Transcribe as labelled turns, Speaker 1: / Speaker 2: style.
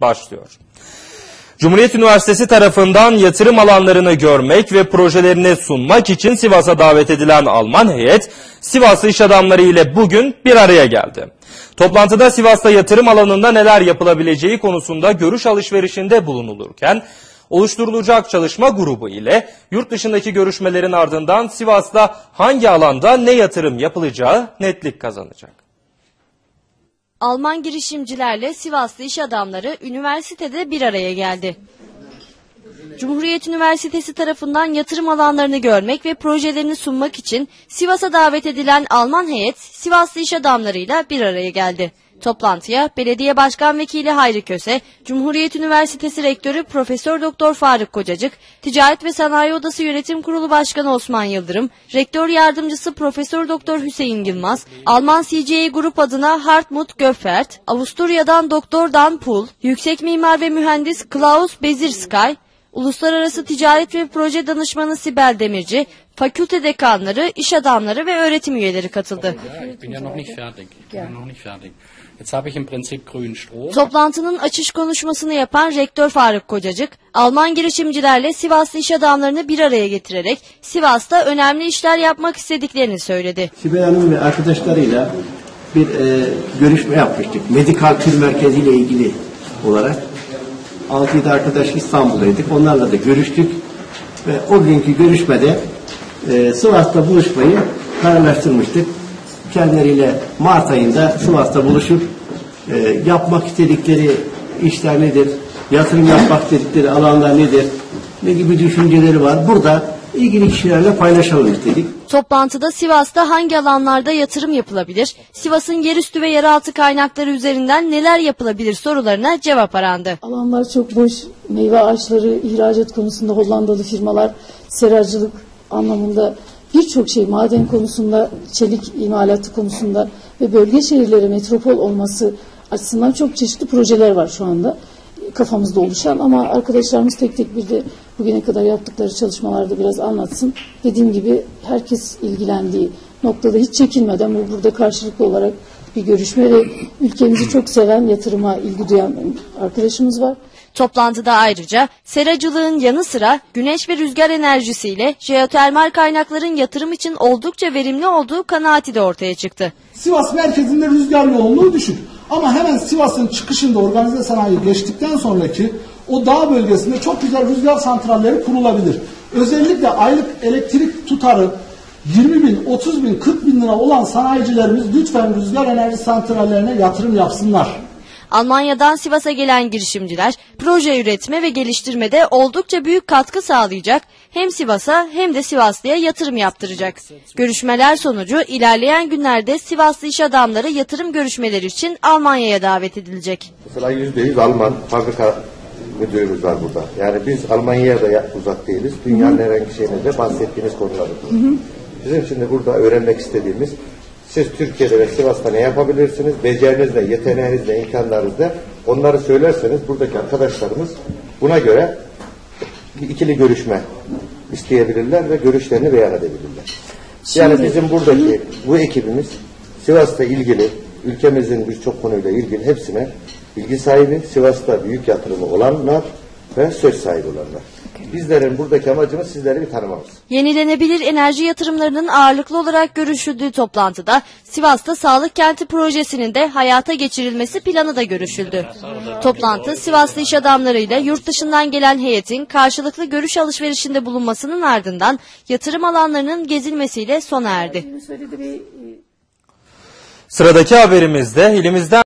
Speaker 1: başlıyor. Cumhuriyet Üniversitesi tarafından yatırım alanlarını görmek ve projelerini sunmak için Sivas'a davet edilen Alman heyet, Sivaslı iş adamları ile bugün bir araya geldi. Toplantıda Sivas'ta yatırım alanında neler yapılabileceği konusunda görüş alışverişinde bulunulurken, oluşturulacak çalışma grubu ile yurt dışındaki görüşmelerin ardından Sivas'ta hangi alanda ne yatırım yapılacağı netlik kazanacak.
Speaker 2: Alman girişimcilerle Sivaslı iş adamları üniversitede bir araya geldi. Cumhuriyet Üniversitesi tarafından yatırım alanlarını görmek ve projelerini sunmak için Sivas'a davet edilen Alman heyet Sivaslı iş adamlarıyla bir araya geldi. Toplantıya Belediye Başkan Vekili Hayri Köse, Cumhuriyet Üniversitesi Rektörü Profesör Doktor Faruk Kocacık, Ticaret ve Sanayi Odası Yönetim Kurulu Başkanı Osman Yıldırım, Rektör Yardımcısı Profesör Doktor Hüseyin Yılmaz, Alman CCA Grup adına Hartmut Göffert, Avusturya'dan Doktor Dan Pul, Yüksek Mimar ve Mühendis Klaus Bezirskay, Uluslararası Ticaret ve Proje Danışmanı Sibel Demirci, fakülte dekanları, iş adamları ve öğretim üyeleri katıldı. Toplantının açış konuşmasını yapan Rektör Faruk Kocacık, Alman girişimcilerle Sivaslı iş adamlarını bir araya getirerek Sivas'ta önemli işler yapmak istediklerini söyledi.
Speaker 3: Sibel Hanım ve arkadaşlarıyla bir e, görüşme yapmıştık. Medikal Tür Merkezi ile ilgili olarak. 6-7 arkadaş İstanbul'daydık. Onlarla da görüştük. Ve o günkü görüşmede e, Sivas'ta buluşmayı kararlaştırmıştık. Kendileriyle Mart ayında Sivas'ta buluşup e, yapmak istedikleri işler nedir? Yatırım yapmak istedikleri alanlar nedir? Ne gibi düşünceleri var? Burada ilgili kişilerle paylaşalım istedik.
Speaker 2: Toplantıda Sivas'ta hangi alanlarda yatırım yapılabilir, Sivas'ın yerüstü ve yeraltı kaynakları üzerinden neler yapılabilir sorularına cevap arandı.
Speaker 4: Alanlar çok boş. Meyve ağaçları, ihracat konusunda Hollandalı firmalar, seracılık anlamında birçok şey, maden konusunda, çelik imalatı konusunda ve bölge şehirleri metropol olması açısından çok çeşitli projeler var şu anda kafamızda oluşan ama arkadaşlarımız tek tek bir de bugüne kadar yaptıkları çalışmalarda biraz anlatsın. Dediğim gibi herkes ilgilendiği noktada hiç çekinmeden bu burada karşılıklı olarak bir görüşme ve ülkemizi çok seven, yatırıma ilgi duyan arkadaşımız var.
Speaker 2: Toplantıda ayrıca seracılığın yanı sıra güneş ve rüzgar enerjisiyle jeotermal kaynakların yatırım için oldukça verimli olduğu kanaati de ortaya çıktı.
Speaker 5: Sivas merkezinde rüzgar yoğunluğu düşük. Ama hemen Sivas'ın çıkışında organize sanayi geçtikten sonraki o dağ bölgesinde çok güzel rüzgar santralleri kurulabilir. Özellikle aylık elektrik tutarı 20 bin, 30 bin, 40 bin lira olan sanayicilerimiz lütfen rüzgar enerji santrallerine yatırım yapsınlar.
Speaker 2: Almanya'dan Sivas'a gelen girişimciler proje üretme ve geliştirmede oldukça büyük katkı sağlayacak, hem Sivas'a hem de Sivaslı'ya yatırım yaptıracak. Görüşmeler sonucu ilerleyen günlerde Sivaslı iş adamları yatırım görüşmeleri için Almanya'ya davet edilecek.
Speaker 6: Mesela yüzde yüz Alman fabrika müdürümüz var burada. Yani biz Almanya'ya da uzak değiliz. Dünyanın herhangi şeyine de bahsettiğiniz konular bunlar. Bizim şimdi burada öğrenmek istediğimiz siz Türkiye'de ve Sivas'ta ne yapabilirsiniz? Becerinizle, yeteneğinizle, imkanlarınızla onları söylerseniz buradaki arkadaşlarımız buna göre bir ikili görüşme isteyebilirler ve görüşlerini beyan edebilirler. Yani bizim buradaki bu ekibimiz Sivas'ta ilgili ülkemizin birçok konuyla ilgili hepsine bilgi sahibi, Sivas'ta büyük yatırımı olanlar ve söz sahibi olanlar. Bizlerin buradaki amacımız sizleri bir tanımamız.
Speaker 2: Yenilenebilir enerji yatırımlarının ağırlıklı olarak görüşüldüğü toplantıda Sivas'ta Sağlık Kenti projesinin de hayata geçirilmesi planı da görüşüldü. Toplantı Sivaslı iş adamlarıyla yurt dışından gelen heyetin karşılıklı görüş alışverişinde bulunmasının ardından yatırım alanlarının gezilmesiyle sona erdi.
Speaker 1: Sıradaki haberimizde elimizden